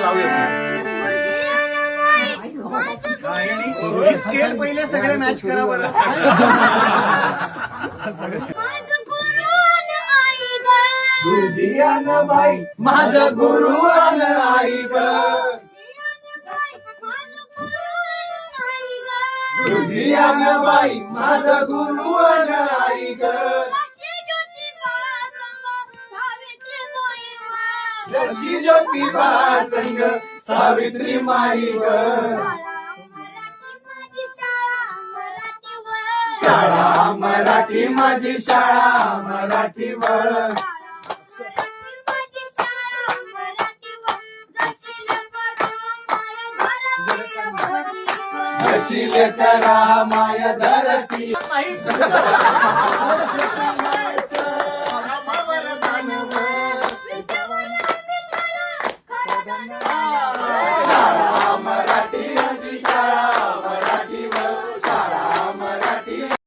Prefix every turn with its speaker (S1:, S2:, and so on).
S1: लावूया स्केल पहिले सगळे मॅच करा बरं.
S2: तुझी अन बाई माझ गुरु अन आई ग. तुझी अन बाई माझ गुरु अन आई जशी ज्योतिबा संग सावित्री माई ग शाळा मराठी माझी शाळा मराठी वर अशी लेकरा माय धरती Oh, no,